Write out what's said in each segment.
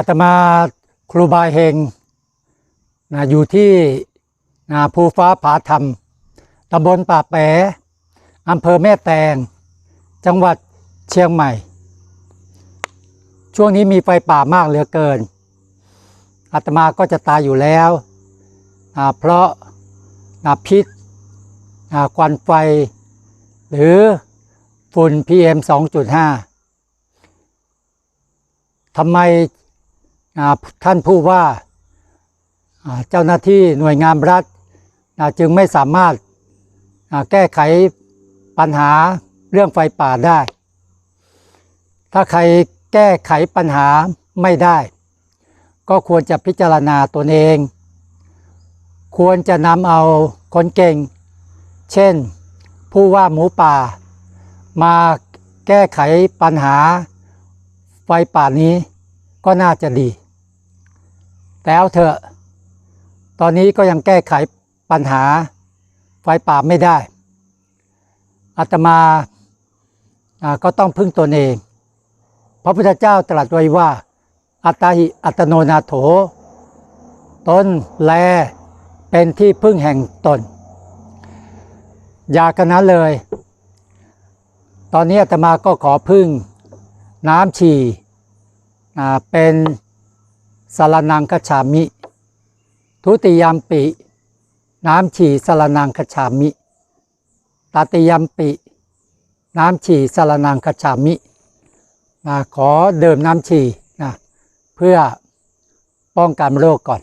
อาตมาครูบาเฮงนะอยู่ที่นะภูฟ้าผาธรรมตำบลป่าแปะอำเภอแม่แตง จังหวัดเชียงใหม่ ช่วงนี้มีไฟป่ามากเหลือเกิน อาตมาก็จะตายอยู่แล้วนะเพราะนะพิษนะควันไฟ หรือฝุ่น PM 2.5ทำไมอ่า ท่านผู้ว่าเจ้าหน้าที่หน่วยงานรัฐจึงไม่สามารถแก้ไขปัญหาเรื่องไฟป่าได้ ถ้าใครแก้ไขปัญหาไม่ได้ ก็ควรจะพิจารณาตนเอง ควรจะนำเอาคนเก่ง เช่น ผู้ว่าหมูป่า มาแก้ไขปัญหาไฟป่านี้ก็น่าจะดี แต่เอาเถอะ ตอนนี้ก็ยังแก้ไขปัญหาไฟป่าไม่ได้ อาตมาก็ต้องพึ่งตนเอง พระพุทธเจ้าตรัสไว้ว่า อัตาหิอัตโนนาโถ ตนแลเป็นที่พึ่งแห่งตน อย่ากันนั้นเลย ตอนนี้อาตมาก็ขอพึ่งน้ำฉี่เป็น สารนังคฉามิ ทุติยมปิ น้ำฉี่สารนังคฉามิตติยมปิ น้ำฉี่สารนังคฉามินะขอเดิมน้ำฉี่นะเพื่อป้องกันโรคก่อน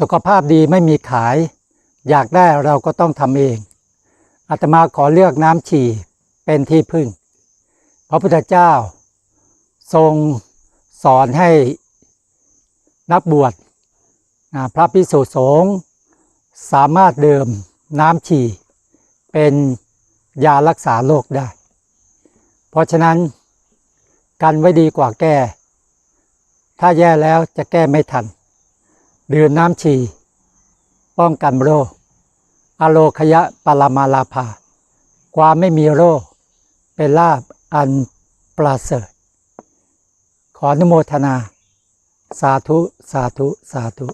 สุขภาพดีไม่มีขาย อยากได้เราก็ต้องทำเองอาตมาขอเลือกน้ำฉี่เป็นที่พึ่ง พระพุทธเจ้า ทรงสอนให้นักบวชพระพิสุสงฆ์สามารถดื่มน้ำฉี่ เป็นยารักษาโรคได้ เพราะฉะนั้น กันไว้ดีกว่าแก้ ถ้าแย่แล้วจะแก้ไม่ทัน ดื่มน้ำฉี่ ป้องกันโรคอโลคยะปรมาลาภา ความไม่มีโรค เป็นลาบอันประเสริฐ ขออนุโมทนา สาธุ สาธุ สาธุ